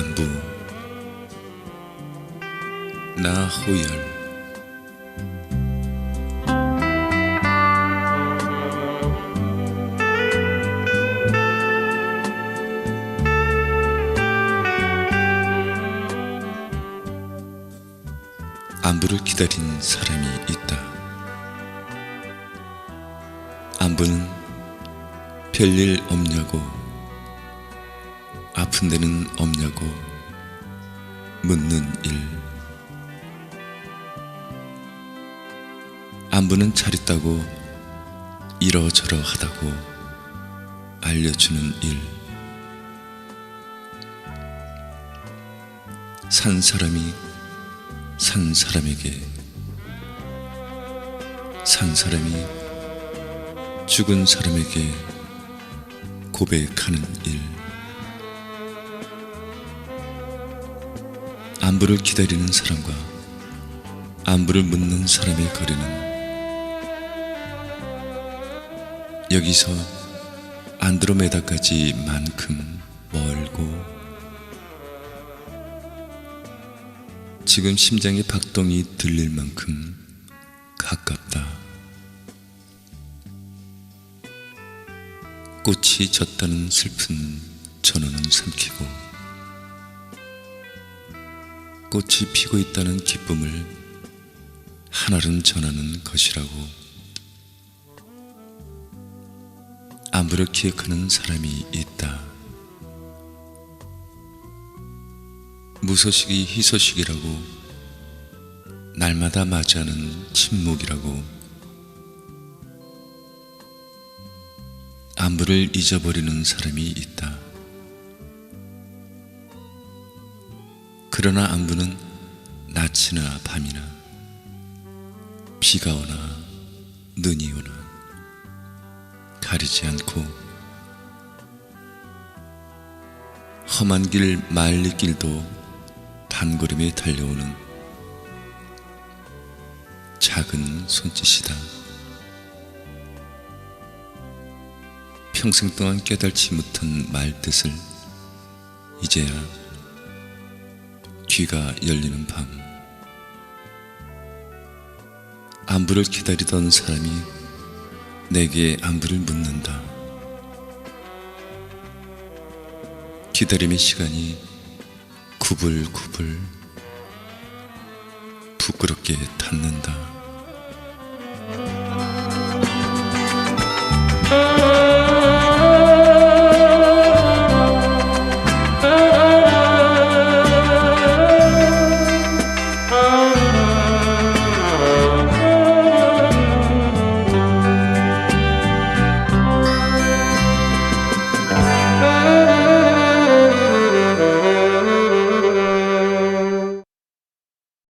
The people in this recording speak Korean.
안부 나호열 안부를 기다린 사람이 있다. 안부는 별일 없냐고 아픈 데는 없냐고 묻는 일. 안부는 잘 있다고 이러저러 하다고 알려주는 일. 산 사람이 산 사람에게 산 사람이 죽은 사람에게 고백하는 일 안부를 기다리는 사람과 안부를 묻는 사람의 거리는 여기서 안드로메다까지만큼 멀고 지금 심장의 박동이 들릴 만큼 가깝다. 꽃이 졌다는 슬픈 전원은 삼키고 꽃이 피고 있다는 기쁨을 하늘은 전하는 것이라고 안부를 기억하는 사람이 있다. 무소식이 희소식이라고 날마다 맞이하는 침묵이라고 안부를 잊어버리는 사람이 있다. 그러나 안부는 낮이나 밤이나 비가 오나 눈이 오나 가리지 않고 험한 길 말리길도 단걸음에 달려오는 작은 손짓이다. 평생 동안 깨달지 못한 말뜻을 이제야 귀가 열리는 밤 안부를 기다리던 사람이 내게 안부를 묻는다. 기다림의 시간이 구불구불 부끄럽게 닿는다.